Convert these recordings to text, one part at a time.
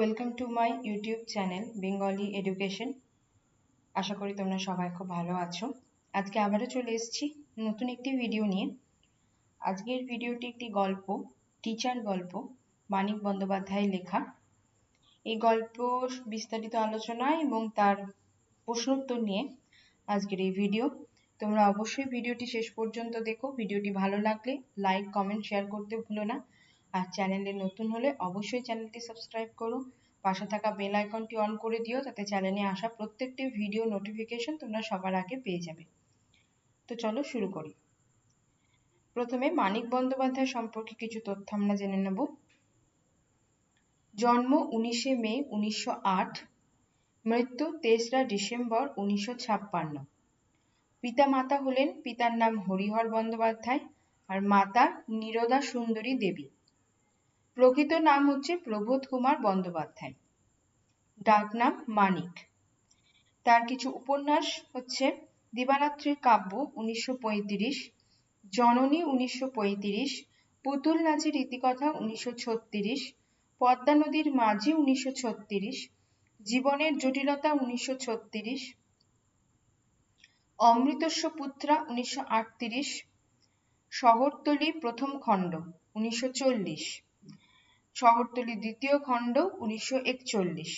Welcome to my YouTube channel Bengali education আশা করি তোমরা সবাই খুব ভালো আছো। আজকে আবারও চলে এসেছি নতুন একটি ভিডিও নিয়ে। আজকের ভিডিওটি একটি গল্প টিচার গল্প, মানিক বন্দ্যোপাধ্যায়ের লেখা। এই গল্প বিস্তারিত আলোচনা এবং তার প্রশ্নোত্তর নিয়ে আজকের এই ভিডিও তোমরা অবশ্যই ভিডিওটি শেষ পর্যন্ত দেখো। ভিডিওটি ভালো লাগলে লাইক কমেন্ট শেয়ার করতে ভুলো না। আর চ্যানেলে নতুন হলে অবশ্যই চ্যানেলটি সাবস্ক্রাইব করো। পাশে থাকা বেল আইকনটি অন করে দিও যাতে চ্যানেলে আসা প্রত্যেকটি ভিডিও নোটিফিকেশন তোমরা সবার আগে পেয়ে যাবে। তো চলো শুরু করি। প্রথমে মানিক বন্দ্যোপাধ্যায় সম্পর্কে কিছু তথ্য আমরা জেনে নেব। জন্ম উনিশে মে উনিশশো আট, মৃত্যু তেসরা ডিসেম্বর উনিশশো ছাপ্পান্ন। পিতা মাতা হলেন, পিতার নাম হরিহর বন্দ্যোপাধ্যায় আর মাতা নীরদা সুন্দরী দেবী। প্রকৃত নাম হচ্ছে প্রবোধ কুমার বন্দ্যোপাধ্যায়। ডাকনাম মানিক। তার কিছু উপন্যাস হচ্ছে দিবারাত্রির কাব্য উনিশশো পঁয়ত্রিশ, জননী উনিশশো পঁয়ত্রিশ, পুতুল নাচের ইতিকথা উনিশশো ছত্রিশ, পদ্মা নদীর মাঝি উনিশশো ছত্রিশ, জীবনের জটিলতা উনিশশো ছত্রিশ অমৃতস্ব পুত্রা উনিশশো আটত্রিশ, শহরতলি প্রথম খণ্ড উনিশশো চল্লিশ। শহরতলি দ্বিতীয় খণ্ড উনিশশো একচল্লিশ।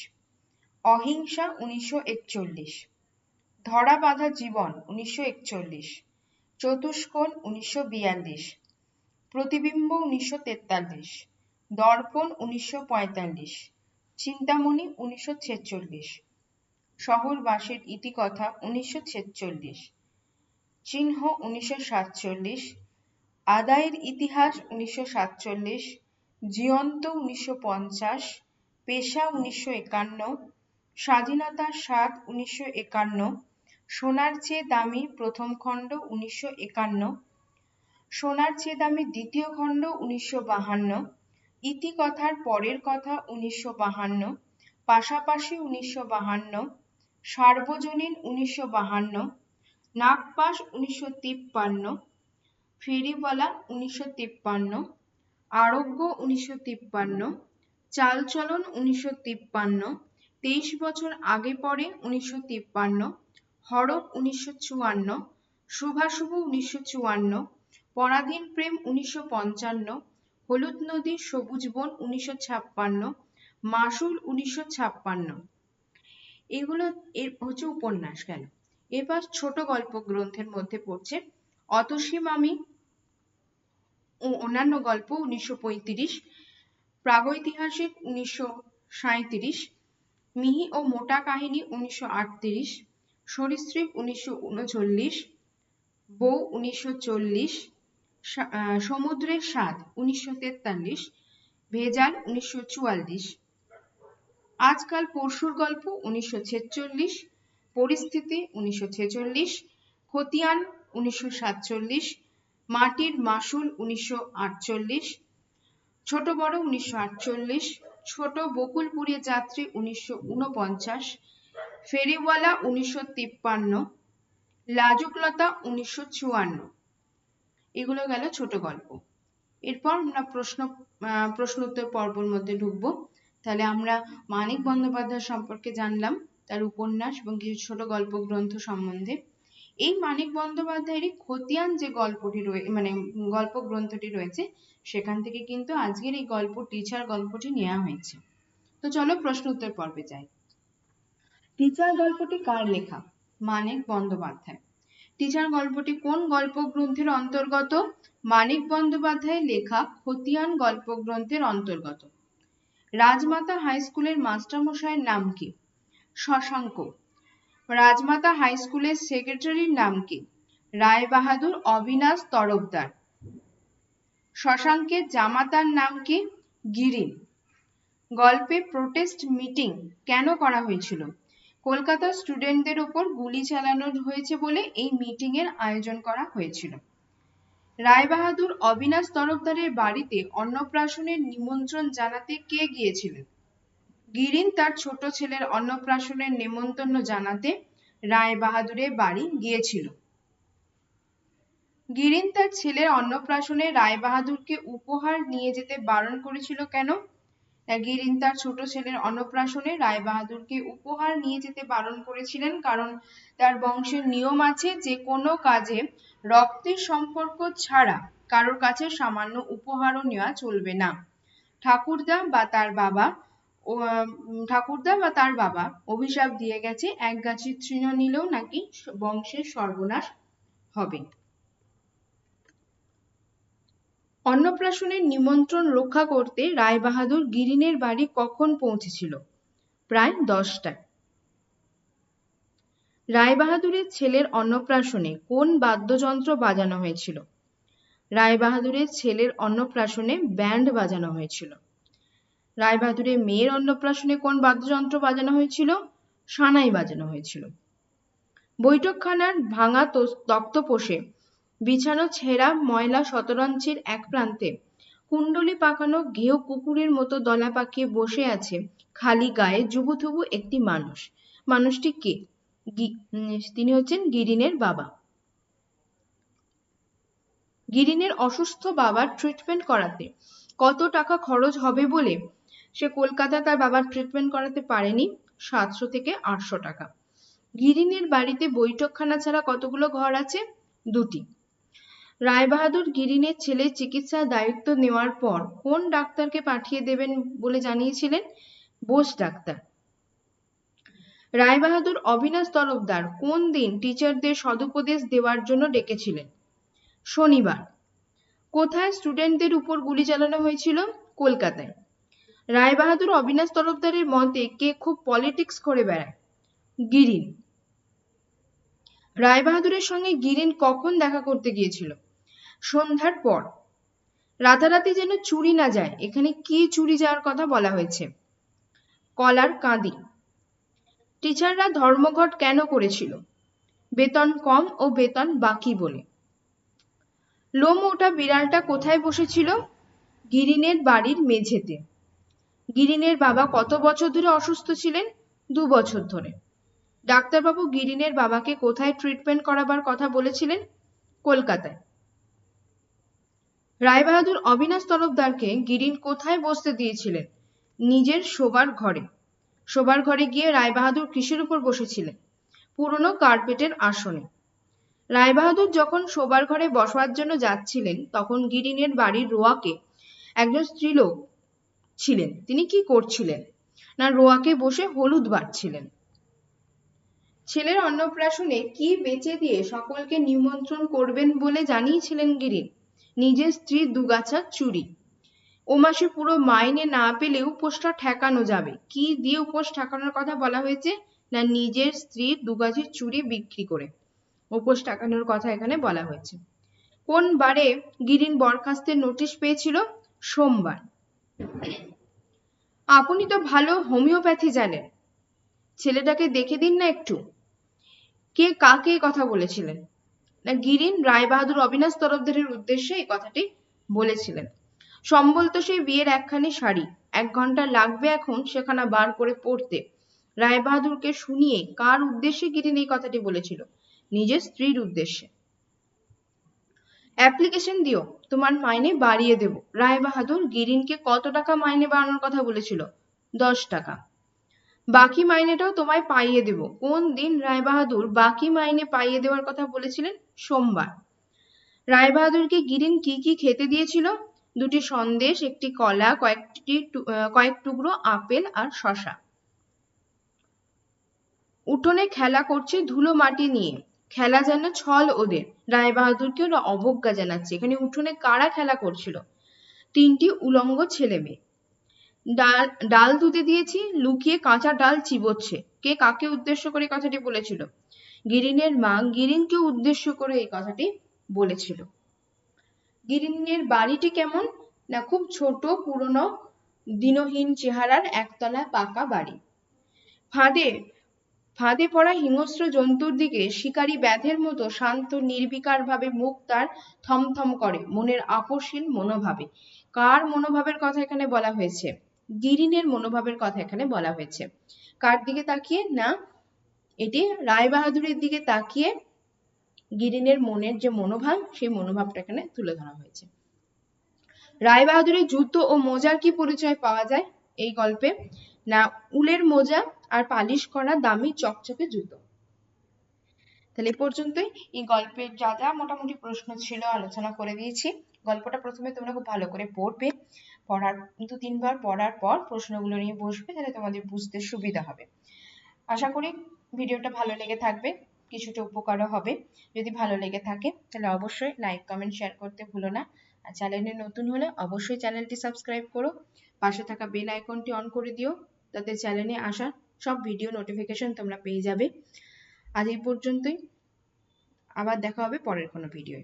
অহিংসা উনিশশো একচল্লিশ। ধরা বাঁধা জীবন উনিশশো একচল্লিশ। চতুষ্কোণ উনিশশো বিয়াল্লিশ। প্রতিবিম্ব উনিশশো তেতাল্লিশ। দর্পণ উনিশশো পঁয়তাল্লিশ। চিন্তামণি উনিশশো ছেচল্লিশ। শহরবাসীর ইতিকথা উনিশশো ছেচল্লিশ। চিহ্ন উনিশশো সাতচল্লিশ। আদায়ের ইতিহাস উনিশশো সাতচল্লিশ। জীয়ন্ত উনিশশো পঞ্চাশ, পেশা উনিশশো একান্ন স্বাধীনতার স্বাদ উনিশশো একান্ন, সোনার চেয়ে দামি প্রথম খণ্ড উনিশশো একান্ন, সোনার চেয়ে দামি দ্বিতীয় খণ্ড উনিশশো বাহান্ন, ইতিকথার পরের কথা উনিশশো বাহান্ন, পাশাপাশি উনিশশো বাহান্ন, সার্বজনীন উনিশশো বাহান্ন, নাগপাশ উনিশশো তিপ্পান্ন, ফেরিওয়ালা উনিশশো তিপ্পান্ন আরোগ্য উনিশশো তিপ্পান্ন, চালচলন উনিশশো তিপ্পান্ন, তেইশ বছর আগে পরে উনিশশো তিপ্পান্ন, হরপ উনিশশো চুয়ান্ন, শুভাশুভ উনিশশো চুয়ান্ন, পরাধীন প্রেম উনিশশো পঞ্চান্ন, হলুদ নদী সবুজ বন উনিশশো ছাপ্পান্ন, মাসুল উনিশশো ছাপ্পান্ন। এগুলো এর হচ্ছে উপন্যাস গেল এবার ছোট গল্প গ্রন্থের মধ্যে পড়ছে, অতসী মামি ও অন্যান্য গল্প উনিশশো পঁয়ত্রিশ, প্রাগৈতিহাসিক উনিশশো সাঁইত্রিশ, মিহি ও মোটা কাহিনী উনিশশো আটত্রিশ, সরীসৃপ উনিশশো উনচল্লিশ, বউ উনিশশো চল্লিশ সমুদ্রের স্বাদ উনিশশো তেতাল্লিশ, ভেজাল উনিশশো চুয়াল্লিশ। আজকাল পরশুর গল্প উনিশশো ছেচল্লিশ, পরিস্থিতি উনিশশো ছেচল্লিশ, খতিয়ান উনিশশো সাতচল্লিশ মাটির মাসুল উনিশশো আটচল্লিশ, ছোট বড় উনিশশো আটচল্লিশ, ছোট বকুলপুরে যাত্রী উনিশশো উনপঞ্চাশ ফেরিওয়ালা উনিশশো তিপ্পান্ন, লাজুকলতা উনিশশো চুয়ান্ন। এগুলো গেল ছোট গল্প। এরপর আমরা প্রশ্ন প্রশ্ন উত্তর পর্বর মধ্যে ঢুকবো। তাহলে আমরা মানিক বন্দ্যোপাধ্যায় সম্পর্কে জানলাম, তার উপন্যাস এবং কিছু ছোট গল্প গ্রন্থ সম্বন্ধে। এই মানিক বন্দ্যোপাধ্যায়েরই খতিয়ান যে গল্পটি রয়ে মানে গল্প গ্রন্থটি রয়েছে, সেখান থেকে কিন্তু আজকের এই গল্প টিচার গল্পটি নেওয়া হয়েছে। তো চলো প্রশ্ন উত্তর পর্বে যাই। টিচার গল্পটি কার লেখা? মানিক বন্দ্যোপাধ্যায়। টিচার গল্পটি কোন গল্প গ্রন্থের অন্তর্গত? মানিক বন্দ্যোপাধ্যায়ের লেখা খতিয়ান গল্প গ্রন্থের অন্তর্গত। রাজমাতা হাই স্কুলের মাস্টারমশাইয়ের নাম কি? শশাঙ্ক। রাজমাতা হাই স্কুলের সেক্রেটারির নাম কি? রায় বাহাদুর, অবিনাশ তরফদার। শশাঙ্কের জামাতার নাম কি? গিরি গল্পে প্রোটেস্ট মিটিং কেন করা হয়েছিল? কলকাতার স্টুডেন্টদের ওপর গুলি চালানো হয়েছে বলে এই মিটিং এর আয়োজন করা হয়েছিল। রায়বাহাদুর অবিনাশ তরফদারের বাড়িতে অন্নপ্রাশনের নিমন্ত্রণ জানাতে কে গিয়েছিলেন? গিরিন তার ছোট ছেলের অন্নপ্রাশনের নেমন্তন্ন জানাতে রায় বাহাদুরের বাড়ি গিয়েছিল। গিরিন তার ছেলের অন্নপ্রাশনে রায় বাহাদুরকে উপহার নিয়ে যেতে বারণ করেছিল কেন? গিরিন তার ছোট ছেলের অন্নপ্রাশনে রায়বাহাদুরকে উপহার নিয়ে যেতে বারণ করেছিলেন কারণ তার বংশের নিয়ম আছে যে কোনো কাজে রক্তের সম্পর্ক ছাড়া কারোর কাছে সামান্য উপহারও নেওয়া চলবে না। ঠাকুরদা বা তার বাবা ঠাকুরদা বা তার বাবা অভিশাপ দিয়ে গেছে, এক গাছি তৃণ নিলেও নাকি বংশের সর্বনাশ হবে। অন্নপ্রাশনের নিমন্ত্রণ রক্ষা করতে রায়বাহাদুর গিরিনের বাড়ি কখন পৌঁছেছিল? প্রায় দশটায়। রায়বাহাদুরের ছেলের অন্নপ্রাশনে কোন বাদ্যযন্ত্র বাজানো হয়েছিল? রায়বাহাদুরের ছেলের অন্নপ্রাশনে ব্যান্ড বাজানো হয়েছিল। রায়বাহাদুরের মেয়ের অন্নপ্রাশনে কোন বাদ্যযন্ত্র বাজানো হয়েছিল? সানাই বাজানো হয়েছিল। বৈঠকখানার ভাঙা তক্তপোষে, বিছানো ছেঁড়া ময়লা শতরঞ্চের এক প্রান্তে, কুণ্ডলি পাকানো ঘেউ কুকুরের মতো দলা পাকিয়ে বসে আছে খালি গায়ে জুবুথুবু একটি মানুষ। মানুষটি কে? তিনি হচ্ছেন গিরিনের বাবা। গিরিনের অসুস্থ বাবার ট্রিটমেন্ট করাতে কত টাকা খরচ হবে বলে সে কলকাতায় তার বাবার ট্রিটমেন্ট করাতে পারেনি, সাতশো থেকে আটশো টাকা। গিরিনের বাড়িতে বৈঠকখানা ছাড়া কতগুলো ঘর আছে? দুটি। রায়বাহাদুর গিরিনের ছেলে চিকিৎসার দায়িত্ব নেওয়ার পর কোন ডাক্তারকে পাঠিয়ে দেবেন বলে জানিয়েছিলেন? বোস ডাক্তার। রায়বাহাদুর অবিনাশ তরফদার কোন দিন টিচারদের সদুপদেশ দেওয়ার জন্য ডেকেছিলেন? শনিবার। কোথায় স্টুডেন্টদের উপর গুলি চালানো হয়েছিল? কলকাতায়। রায়বাহাদুর অবিনাশ তরফদারের মতে কে খুব পলিটিক্স করে বেড়ায়? গিরিন। রায়বাহাদুরের সঙ্গে গিরিন কখন দেখা করতে গিয়েছিল? সন্ধ্যার পর। রাতারাতি যেন চুরি না যায়, এখানে কি চুরি যাওয়ার কথা বলা হয়েছে? কলার কাঁদি। টিচাররা ধর্মঘট কেন করেছিল? বেতন কম ও বেতন বাকি বলে। লোম ওঠা বিড়ালটা কোথায় বসেছিল? গিরিনের বাড়ির মেঝেতে। গিরিনের বাবা কত বছর ধরে অসুস্থ ছিলেন? দু বছর ধরে। ডাক্তারবাবু গিরিনের বাবাকে কোথায় ট্রিটমেন্ট করাবার কথা বলেছিলেন? কলকাতায়। রায়বাহাদুর অবিনাশ তরফদারকে গিরিন কোথায় বসতে দিয়েছিলেন? নিজের শোবার ঘরে। শোবার ঘরে গিয়ে রায়বাহাদুর কিসের উপর বসেছিলেন? পুরনো কার্পেটের আসনে। রায়বাহাদুর যখন শোবার ঘরে বসবার জন্য যাচ্ছিলেন, তখন গিরিনের বাড়ির রোয়াকে একজন স্ত্রীলোক ছিলেন। তিনি কি করছিলেন? না, রোয়াকে বসে হলুদ বাটছিলেন ছেলের অন্নপ্রাশনে কি বেচে দিয়ে সকলকে নিমন্ত্রণ করবেন বলে জানিয়েছিলেন গিরিন নিজের স্ত্রীর দুগাছা চুরি। ও মাসে পুরো মাইনে না পেলে উপোসটা ঠেকানো যাবে। কি দিয়ে উপোস ঠেকানোর কথা বলা হয়েছে? না, নিজের স্ত্রীর দুগাছি চুরি বিক্রি করে। উপোস ঠেকানোর কথা এখানে বলা হয়েছে। কোন বারে গিরিন বরখাস্তের নোটিশ পেয়েছিল? সোমবার। আপনি তো ভালো হোমিওপ্যাথি জানেন। ছেলেটাকে দেখে দিন না একটু। কে কাকে কথা বলেছিলেন? না গিরিন রায়বাহাদুর অবিনাশ তরফদারের উদ্দেশ্যে এই কথাটি বলেছিলেন। সম্বল তো সেই বিয়ের একখানি শাড়ি। এক ঘণ্টা লাগবে এখন সেখানা বার করে পড়তে রায়বাহাদুরকে শুনিয়ে কার উদ্দেশ্যে গিরিন এই কথাটি বলেছিল? নিজের স্ত্রীর উদ্দেশ্যে। অ্যাপ্লিকেশন দিও। তোমার মাইনে বাড়িয়ে দেব। রায়বাহাদুর গিরিনকে কত টাকা মাইনে বাড়ানোর কথা বলেছিল? দশ টাকা। বাকি মাইনেটাও তোমায় পাইয়ে দেব। কোন দিন রায়বাহাদুর বাকি মাইনে পাইয়ে দেওয়ার কথা বলেছিলেন? সোমবার। রায়বাহাদুরকে গিরিন কি কি খেতে দিয়েছিল? দুটি সন্দেশ, একটি কলা, কয়েকটি কয়েক টুকরো আপেল আর শসা। উঠোনে খেলা করছে ধুলো মাটি নিয়ে। খেলা যেন ছল ওদের। রায়বাহাদুরকে ওরা অবজ্ঞা জানাচ্ছে। এখানে উঠোনে কারা খেলা করছিল? তিনটি উলঙ্গ ছেলে মেয়ে ডাল ডাল ধুতে দিয়েছি, লুকিয়ে কাঁচা ডাল চিবোচ্ছে। কে কাকে উদ্দেশ্য করে কথাটি বলেছিল? গিরিনের মা গিরিনকে উদ্দেশ্য করে এই কথাটি বলেছিল। গিরিনের বাড়িটি কেমন? না, খুব ছোট, পুরনো, দিনহীন চেহারার একতলা পাকা বাড়ি। ফাঁদে ফাঁদে পড়া হিংস্র জন্তুর দিকে শিকারী ব্যাধের মতো শান্ত নির্বিকার ভাবে মুখ তার থমথম করে, মনের আকর্ষণ মনোভাবে। কার মনোভাবের কথা এখানে বলা হয়েছে? গিরিনের মনোভাবের কথা এখানে বলা হয়েছে। কার দিকে তাকিয়ে? না, এটি রায়বাহাদুরের দিকে তাকিয়ে গিরিনের মনের যে মনোভাব, সেই মনোভাবটা এখানে তুলে ধরা হয়েছে। রায়বাহাদুরের জুতো ও মোজার কি পরিচয় পাওয়া যায়? এই গল্পে। না, উলের মোজা আর পালিশ করা দামি চকচকে জুতো। তাহলে এ পর্যন্তই। এই গল্পের যা যা মোটামুটি প্রশ্ন ছিল, আলোচনা করে দিয়েছি। গল্পটা প্রথমে তোমরা খুব ভালো করে পড়বে। পড়ার, দু তিনবার পড়ার পর প্রশ্নগুলো নিয়ে বসবে তাহলে তোমাদের বুঝতে সুবিধা হবে। আশা করি ভিডিওটা ভালো লেগে থাকবে, কিছুটা উপকারও হবে। যদি ভালো লেগে থাকে, তাহলে অবশ্যই লাইক, কমেন্ট, শেয়ার করতে ভুলো না। আর চ্যানেলে নতুন হলে অবশ্যই চ্যানেলটি সাবস্ক্রাইব করো। পাশে থাকা বেল আইকনটি অন করে দিও। তাতে চ্যানেলে আসা সব ভিডিও নোটিফিকেশন তোমরা পেয়ে যাবে। আজ এই পর্যন্তই। আবার দেখা হবে পরের কোনো ভিডিওয়